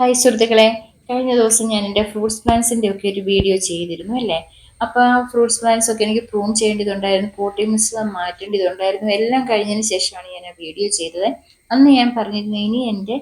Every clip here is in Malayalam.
ഹായ് സുഹൃത്തുക്കളെ. കഴിഞ്ഞ ദിവസം ഞാൻ എന്റെ ഫ്രൂട്ട്സ് പ്ലാന്റ്സിന്റെ ഒക്കെ ഒരു വീഡിയോ ചെയ്തിരുന്നു അല്ലേ? അപ്പോൾ ആ ഫ്രൂട്ട്സ് പ്ലാന്റ്സ് ഒക്കെ എനിക്ക് പ്രൂൺ ചെയ്യേണ്ടതുണ്ടായിരുന്നു പോട്ടി മിശ്രം മാറ്റേണ്ടതുണ്ടായിരുന്നു എല്ലാം കഴിഞ്ഞതിന് ശേഷമാണ് ഞാൻ ആ വീഡിയോ ചെയ്തത്. അന്ന് ഞാൻ പറഞ്ഞിരുന്നു ഇനി എന്റെ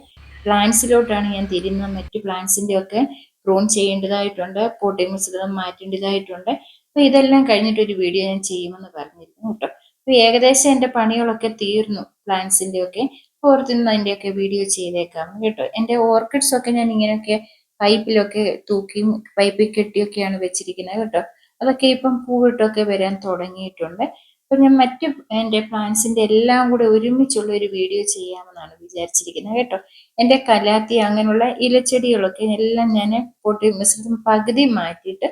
പ്ലാന്റ്സിലോട്ടാണ് ഞാൻ തിരിയുന്നത് മറ്റു പ്ലാന്റ്സിന്റെ ഒക്കെ പ്രൂൺ ചെയ്യേണ്ടതായിട്ടുണ്ട് പോട്ടി മിശ്രിതം മാറ്റേണ്ടതായിട്ടുണ്ട്. അപ്പോൾ ഇതെല്ലാം കഴിഞ്ഞിട്ടൊരു വീഡിയോ ഞാൻ ചെയ്യുമെന്ന് പറഞ്ഞിരുന്നു കേട്ടോ. അപ്പോൾ ഏകദേശം എന്റെ പണികളൊക്കെ തീർന്നു പ്ലാന്റ്സിന്റെ ഒക്കെ. ഓർത്തുനിന്ന് അതിന്റെയൊക്കെ വീഡിയോ ചെയ്തേക്കാം കേട്ടോ. എന്റെ ഓർക്കിഡ്സ് ഒക്കെ ഞാൻ ഇങ്ങനെയൊക്കെ പൈപ്പിലൊക്കെ തൂക്കി പൈപ്പിൽ കെട്ടിയൊക്കെയാണ് വെച്ചിരിക്കുന്നത് കേട്ടോ. അതൊക്കെ ഇപ്പം പൂവിട്ടൊക്കെ വരാൻ തുടങ്ങിയിട്ടുണ്ട്. അപ്പൊ ഞാൻ മറ്റ് എന്റെ പ്ലാന്റ്സിന്റെ എല്ലാം കൂടെ ഒരുമിച്ചുള്ള ഒരു വീഡിയോ ചെയ്യാമെന്നാണ് വിചാരിച്ചിരിക്കുന്നത് കേട്ടോ. എന്റെ കലാത്തി അങ്ങനെയുള്ള ഇലച്ചെടികളൊക്കെ എല്ലാം ഞാൻ പൊട്ടി മിശ്രിതം പകുതി മാറ്റിയിട്ട്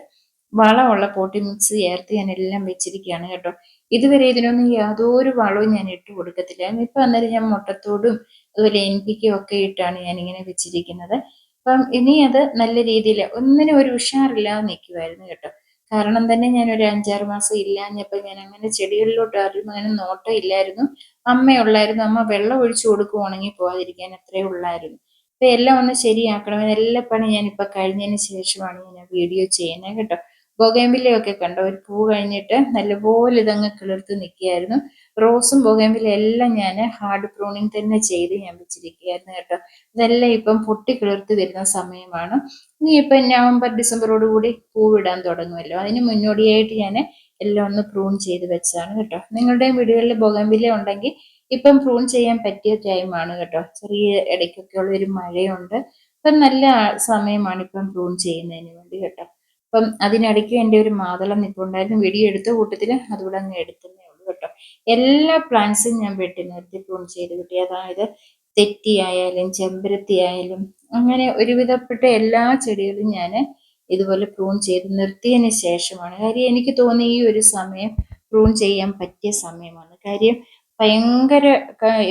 വളമുള്ള പോട്ടി മിക്സ് ചേർത്ത് ഞാൻ എല്ലാം വെച്ചിരിക്കുകയാണ് കേട്ടോ. ഇതുവരെ ഇതിനൊന്നും യാതൊരു വളവും ഞാൻ ഇട്ട് കൊടുക്കത്തില്ല. ഇപ്പൊ അന്നേരം ഞാൻ മുട്ടത്തോടും അതുപോലെ എനിക്കും ഒക്കെ ഇട്ടാണ് ഞാൻ ഇങ്ങനെ വെച്ചിരിക്കുന്നത്. അപ്പം ഇനി അത് നല്ല രീതിയിൽ ഒന്നിനും ഒരു ഉഷാറില്ലാതെ നിൽക്കുമായിരുന്നു കേട്ടോ. കാരണം തന്നെ ഞാൻ ഒരു അഞ്ചാറ് മാസം ഇല്ലാഞ്ഞപ്പോൾ ഞാൻ അങ്ങനെ ചെടികളിലോട്ട് ആരും അങ്ങനെ നോട്ടം ഇല്ലായിരുന്നു. അമ്മയുള്ളായിരുന്നു അമ്മ വെള്ളം ഒഴിച്ചു കൊടുക്കും ഉണങ്ങി പോകാതിരിക്കാൻ അത്രേ ഉള്ളായിരുന്നു. അപ്പം എല്ലാം ഒന്ന് ശരിയാക്കണം. എല്ലാ പണി ഞാനിപ്പോൾ കഴിഞ്ഞതിന് ശേഷമാണ് ഞാൻ വീഡിയോ ചെയ്യുന്നത് കേട്ടോ. ബൊഗേമ്പില്ലയൊക്കെ കണ്ടോ? ഒരു പൂ കഴിഞ്ഞിട്ട് നല്ലപോലെ ഇതങ്ങ് കിളിർത്ത് നിൽക്കുകയായിരുന്നു. റോസും ബൊഗേമ്പില്ല എല്ലാം ഞാൻ ഹാർഡ് പ്രൂണിങ് തന്നെ ചെയ്ത് ഞാൻ വെച്ചിരിക്കുകയായിരുന്നു കേട്ടോ. ഇതെല്ലാം ഇപ്പം പൊട്ടി കിളിർത്ത് വരുന്ന സമയമാണ്. ഇനി ഇപ്പം നവംബർ ഡിസംബറോട് കൂടി പൂവിടാൻ തുടങ്ങുമല്ലോ. അതിന് മുന്നോടിയായിട്ട് ഞാൻ എല്ലാം ഒന്ന് പ്രൂൺ ചെയ്ത് വെച്ചതാണ് കേട്ടോ. നിങ്ങളുടെ വീടുകളിൽ ബൊഗംവില ഉണ്ടെങ്കിൽ ഇപ്പം പ്രൂൺ ചെയ്യാൻ പറ്റിയ ടൈമാണ് കേട്ടോ. ചെറിയ ഇടയ്ക്കൊക്കെ ഉള്ള ഒരു മഴയുണ്ട്. ഇപ്പം നല്ല സമയമാണ് ഇപ്പം പ്രൂൺ ചെയ്യുന്നതിന് വേണ്ടി കേട്ടോ. അപ്പം അതിനിടയ്ക്ക് എന്റെ ഒരു മാതളം നിൽപ്പുണ്ടായിരുന്നു വെടിയെടുത്ത കൂട്ടത്തിൽ അതുകൂടെ അങ്ങ് എടുത്തതേ ഉള്ളൂ കേട്ടോ. എല്ലാ പ്ലാന്റ്സും ഞാൻ വെട്ടി നിർത്തി പ്രൂൺ ചെയ്ത് കിട്ടി. അതായത് തെറ്റി ആയാലും ചെമ്പരത്തി ആയാലും അങ്ങനെ ഒരുവിധപ്പെട്ട എല്ലാ ചെടികളും ഞാൻ ഇതുപോലെ പ്രൂൺ ചെയ്ത് നിർത്തിയതിന് ശേഷമാണ്. കാര്യം എനിക്ക് തോന്നി ഈ ഒരു സമയം പ്രൂൺ ചെയ്യാൻ പറ്റിയ സമയമാണ്. കാര്യം ഭയങ്കര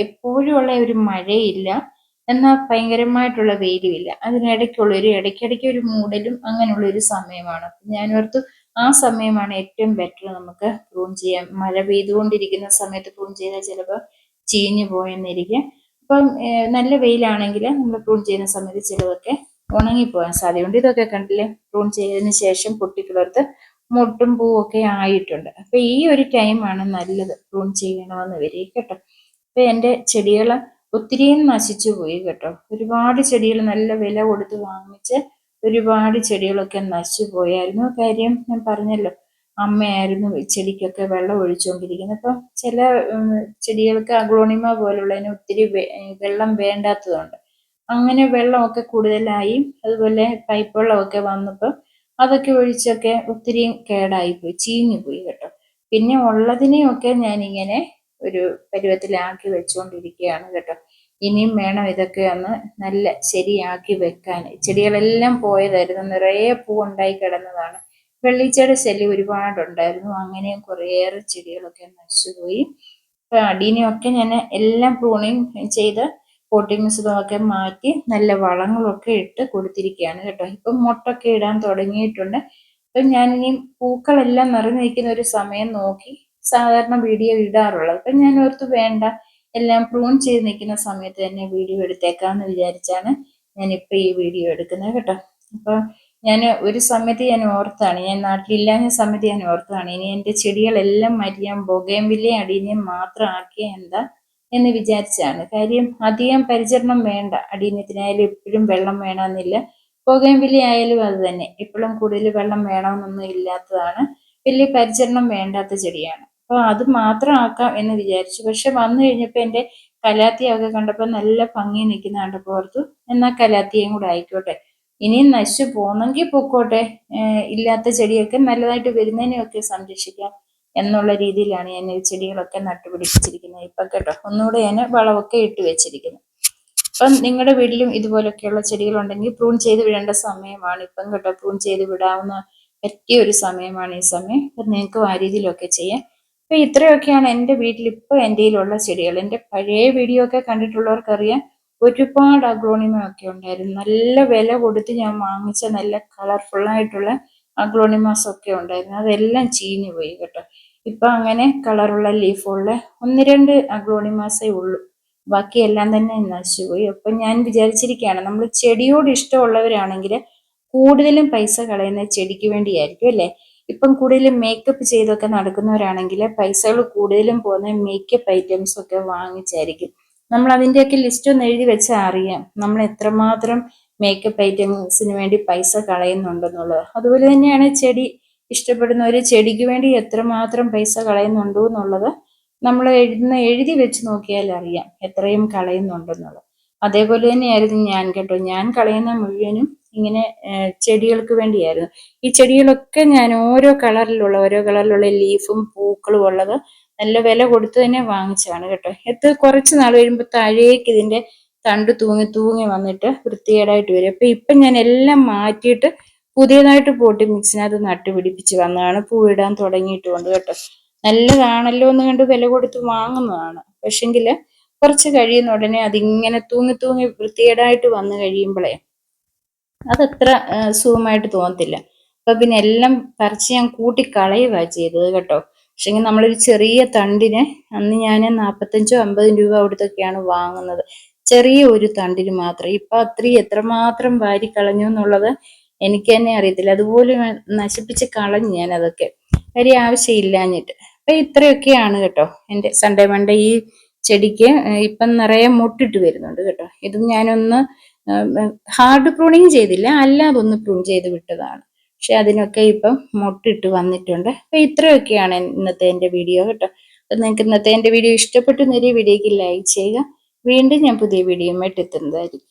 എപ്പോഴും ഉള്ള ഒരു മഴയില്ല. എന്നാൽ ഭയങ്കരമായിട്ടുള്ള വെയിലുമില്ല അതിനിടയ്ക്കുള്ള ഒരു ഇടയ്ക്കിടയ്ക്ക് ഒരു മൂടലും അങ്ങനെയുള്ള ഒരു സമയമാണ്. ഞാൻ ഓർത്തു ആ സമയമാണ് ഏറ്റവും ബെറ്റർ നമുക്ക് പ്രൂൺ ചെയ്യാൻ. മഴ പെയ്തുകൊണ്ടിരിക്കുന്ന സമയത്ത് പ്രൂൺ ചെയ്താൽ ചിലപ്പോൾ ചീഞ്ഞു പോയെന്നിരിക്കും. അപ്പം നല്ല വെയിലാണെങ്കിൽ നമ്മൾ പ്രൂൺ ചെയ്യുന്ന സമയത്ത് ചിലതൊക്കെ ഉണങ്ങിപ്പോകാൻ സാധ്യതയുണ്ട്. ഇതൊക്കെ കണ്ടില്ലേ? പ്രൂൺ ചെയ്തതിന് ശേഷം പൊട്ടിക്കിളർത്ത് മുട്ടും പൂവൊക്കെ ആയിട്ടുണ്ട്. അപ്പൊ ഈ ഒരു ടൈമാണ് നല്ലത് പ്രൂൺ ചെയ്യണമെന്ന് വരിക കേട്ടോ. അപ്പൊ എന്റെ ചെടികൾ ഒത്തിരിയും നശിച്ചു പോയി കേട്ടോ. ഒരുപാട് ചെടികൾ നല്ല വില കൊടുത്ത് വാങ്ങിച്ച് ഒരുപാട് ചെടികളൊക്കെ നശിച്ചു പോയായിരുന്നു. കാര്യം ഞാൻ പറഞ്ഞല്ലോ അമ്മയായിരുന്നു ചെടിക്കൊക്കെ വെള്ളം ഒഴിച്ചുകൊണ്ടിരിക്കുന്നത്. അപ്പം ചില ചെടികൾക്ക് അഗ്ലോണിമ പോലുള്ളതിന് ഒത്തിരി വെള്ളം വേണ്ടാത്തതുണ്ട് അങ്ങനെ വെള്ളമൊക്കെ കൂടുതലായി അതുപോലെ പൈപ്പ് വെള്ളമൊക്കെ വന്നപ്പോൾ അതൊക്കെ ഒഴിച്ചൊക്കെ ഒത്തിരി കേടായിപ്പോയി ചീഞ്ഞു പോയി കേട്ടോ. പിന്നെ ഉള്ളതിനെയൊക്കെ ഞാനിങ്ങനെ ഒരു പരുവത്തിലാക്കി വെച്ചുകൊണ്ടിരിക്കുകയാണ് കേട്ടോ. ഇനിയും വേണം ഇതൊക്കെ ഒന്ന് നല്ല ശരിയാക്കി വെക്കാൻ. ചെടികളെല്ലാം പോയതായിരുന്നു നിറയെ പൂ ഉണ്ടായി കിടന്നതാണ്. വെള്ളിച്ചയുടെ ശല്യം ഒരുപാടുണ്ടായിരുന്നു. അങ്ങനെയും കുറേയേറെ ചെടികളൊക്കെ നശിച്ചുപോയി. അപ്പൊ അടീനെയൊക്കെ ഞാൻ എല്ലാം പ്രൂണിങ് ചെയ്ത് പോട്ടിംഗ് മിശ്രിതമൊക്കെ മാറ്റി നല്ല വളങ്ങളൊക്കെ ഇട്ട് കൊടുത്തിരിക്കുകയാണ് കേട്ടോ. ഇപ്പം മുട്ടൊക്കെ ഇടാൻ തുടങ്ങിയിട്ടുണ്ട്. അപ്പം ഞാനിനി പൂക്കളെല്ലാം നിറഞ്ഞു നിൽക്കുന്ന ഒരു സമയം നോക്കി സാധാരണ വീഡിയോ ഇടാറുള്ളത്. അപ്പം ഞാൻ ഓർത്ത് വേണ്ട എല്ലാം പ്രൂൺ ചെയ്ത് നിൽക്കുന്ന സമയത്ത് തന്നെ വീഡിയോ എടുത്തേക്കാന്ന് വിചാരിച്ചാണ് ഞാനിപ്പോൾ ഈ വീഡിയോ എടുക്കുന്നത് കേട്ടോ. അപ്പോൾ ഞാൻ ഒരു സമയത്ത് ഞാൻ ഓർത്താണ് ഞാൻ നാട്ടിലില്ലാഞ്ഞ സമയത്ത് ഞാൻ ഓർത്താണ് ഇനി എന്റെ ചെടികളെല്ലാം മരിയാൻ വില അടീനിയം മാത്രം ആക്കിയ എന്താ എന്ന് വിചാരിച്ചാണ്. കാര്യം അധികം പരിചരണം വേണ്ട അടീന്യത്തിനായാലും എപ്പോഴും വെള്ളം വേണമെന്നില്ല ബൊഗേമ്പില്ലി ആയാലും അത് തന്നെ എപ്പോഴും കൂടുതൽ വെള്ളം വേണമെന്നൊന്നും ഇല്ലാത്തതാണ്. വലിയ പരിചരണം വേണ്ടാത്ത ചെടിയാണ്. അപ്പോൾ അത് മാത്രം ആക്കാം എന്ന് വിചാരിച്ചു. പക്ഷെ വന്നു കഴിഞ്ഞപ്പോൾ എന്റെ കലാത്തിയൊക്കെ കണ്ടപ്പോൾ നല്ല ഭംഗി നിൽക്കുന്ന കണ്ടപ്പോൾ ഓർത്തു എന്നാൽ കലാത്തിയും കൂടെ ആയിക്കോട്ടെ. ഇനിയും നശിച്ചു പോന്നെങ്കിൽ പൊക്കോട്ടെ. ഇല്ലാത്ത ചെടിയൊക്കെ നല്ലതായിട്ട് വരുന്നതിനെയൊക്കെ സംരക്ഷിക്കാം എന്നുള്ള രീതിയിലാണ് ഞാൻ ഈ ചെടികളൊക്കെ നട്ടുപിടിപ്പിച്ചിരിക്കുന്നത്. ഇപ്പം കേട്ടോ ഒന്നുകൂടെ ഞാൻ വളമൊക്കെ ഇട്ട് വെച്ചിരിക്കുന്നു. അപ്പം നിങ്ങളുടെ വീട്ടിലും ഇതുപോലൊക്കെയുള്ള ചെടികളുണ്ടെങ്കിൽ പ്രൂൺ ചെയ്ത് വിടേണ്ട സമയമാണ്. ഇപ്പം കേട്ടോ പ്രൂൺ ചെയ്ത് വിടാവുന്ന പറ്റിയ ഒരു സമയമാണ് ഈ സമയം. അപ്പം നിങ്ങൾക്ക് ആ രീതിയിലൊക്കെ ചെയ്യാം. അപ്പൊ ഇത്രയൊക്കെയാണ് എന്റെ വീട്ടിൽ ഇപ്പോൾ എന്റെ കയ്യിലുള്ള ചെടികൾ. എന്റെ പഴയ വീഡിയോ ഒക്കെ കണ്ടിട്ടുള്ളവർക്കറിയാം ഒരുപാട് അഗ്ലോണിമ ഒക്കെ ഉണ്ടായിരുന്നു. നല്ല വില കൊടുത്ത് ഞാൻ വാങ്ങിച്ച നല്ല കളർഫുൾ ആയിട്ടുള്ള അഗ്ലോണിമാസ് ഒക്കെ ഉണ്ടായിരുന്നു. അതെല്ലാം ചീഞ്ഞു പോയി കേട്ടോ. ഇപ്പൊ അങ്ങനെ കളറുള്ള ലീഫുള്ള ഒന്ന് രണ്ട് അഗ്ലോണിമാസേ ഉള്ളൂ. ബാക്കിയെല്ലാം തന്നെ നശിച്ചുപോയി അപ്പം ഞാൻ വിചാരിച്ചിരിക്കുകയാണ് നമ്മൾ ചെടിയോട് ഇഷ്ടമുള്ളവരാണെങ്കിൽ കൂടുതലും പൈസ കളയുന്ന ചെടിക്ക് വേണ്ടിയായിരിക്കും അല്ലേ? ഇപ്പം കൂടുതലും മേക്കപ്പ് ചെയ്തൊക്കെ നടക്കുന്നവരാണെങ്കിൽ പൈസകൾ കൂടുതലും പോകുന്ന മേക്കപ്പ് ഐറ്റംസ് ഒക്കെ വാങ്ങിച്ചായിരിക്കും. നമ്മൾ അതിന്റെയൊക്കെ ലിസ്റ്റ് ഒന്ന് എഴുതി വെച്ചാൽ അറിയാം നമ്മൾ എത്രമാത്രം മേക്കപ്പ് ഐറ്റംസിന് വേണ്ടി പൈസ കളയുന്നുണ്ടെന്നുള്ളത്. അതുപോലെ തന്നെയാണ് ചെടി ഇഷ്ടപ്പെടുന്ന ഒരു ചെടിക്ക് വേണ്ടി എത്രമാത്രം പൈസ കളയുന്നുണ്ടോ എന്നുള്ളത് നമ്മൾ എഴുതുന്ന എഴുതി വെച്ച് നോക്കിയാൽ അറിയാം എത്രയും കളയുന്നുണ്ടെന്നുള്ളത്. അതേപോലെ തന്നെയായിരുന്നു ഞാൻ കേട്ടോ. ഞാൻ കളയുന്ന മുഴുവനും ഇങ്ങനെ ചെടികൾക്ക് വേണ്ടിയായിരുന്നു. ഈ ചെടികളൊക്കെ ഞാൻ ഓരോ കളറിലുള്ള ഓരോ കളറിലുള്ള ലീഫും പൂക്കളും ഉള്ളത് നല്ല വില കൊടുത്ത് തന്നെ വാങ്ങിച്ചതാണ് കേട്ടോ. എത്ര കുറച്ച് നാൾ കഴിയുമ്പോൾ താഴേക്ക് ഇതിന്റെ തണ്ട് തൂങ്ങി തൂങ്ങി വന്നിട്ട് വൃത്തികേടായിട്ട് വരും. അപ്പൊ ഇപ്പം ഞാൻ എല്ലാം മാറ്റിയിട്ട് പുതിയതായിട്ട് പോട്ടി മിക്സിനകത്ത് നട്ടുപിടിപ്പിച്ച് വന്നതാണ്. പൂവിടാൻ തുടങ്ങിയിട്ടുണ്ട് കേട്ടോ. നല്ലതാണല്ലോ എന്ന് കണ്ട് വില കൊടുത്ത് വാങ്ങുന്നതാണ്. പക്ഷെങ്കിൽ കുറച്ച് കഴിയുന്ന ഉടനെ അതിങ്ങനെ തൂങ്ങി തൂങ്ങി വൃത്തികേടായിട്ട് വന്നു കഴിയുമ്പോഴേ അതത്ര സുഖമായിട്ട് തോന്നത്തില്ല. അപ്പൊ പിന്നെ എല്ലാം പറിച്ച് ഞാൻ കൂട്ടി കളയുക ചെയ്തത് കേട്ടോ. പക്ഷെങ്കിൽ നമ്മളൊരു ചെറിയ തണ്ടിന് അന്ന് ഞാൻ നാൽപ്പത്തഞ്ചോ അമ്പതും രൂപ അവിടുത്തൊക്കെയാണ് വാങ്ങുന്നത്. ചെറിയ ഒരു തണ്ടിന് മാത്രം. ഇപ്പൊ അത്രയും എത്രമാത്രം വാരി കളഞ്ഞു എന്നുള്ളത് എനിക്ക് തന്നെ അറിയത്തില്ല. അതുപോലെ നശിപ്പിച്ച് കളഞ്ഞു ഞാൻ അതൊക്കെ. വലിയ ആവശ്യമില്ലാഞ്ഞിട്ട്. അപ്പൊ ഇത്രയൊക്കെയാണ് കേട്ടോ എന്റെ സൺഡേ മൺഡേ ഈ ചെടിക്ക് ഇപ്പം നിറയെ മുട്ടിട്ട് വരുന്നുണ്ട് കേട്ടോ. ഇതും ഞാനൊന്ന് ഹാർഡ് പ്രൂണിങ് ചെയ്തില്ല. അല്ലാതെ ഒന്ന് പ്രൂൺ ചെയ്ത് വിട്ടതാണ്. പക്ഷെ അതിനൊക്കെ ഇപ്പം മുട്ടിട്ട് വന്നിട്ടുണ്ട്. അപ്പൊ ഇത്രയൊക്കെയാണ് ഇന്നത്തെ എന്റെ വീഡിയോ കേട്ടോ. അപ്പൊ നിങ്ങൾക്ക് ഇന്നത്തെ എന്റെ വീഡിയോ ഇഷ്ടപ്പെട്ടു നേരിയ വീഡിയോക്ക് ലൈക്ക് ചെയ്യുക. വീണ്ടും ഞാൻ പുതിയ വീഡിയോ എത്തുന്നതായിരിക്കും.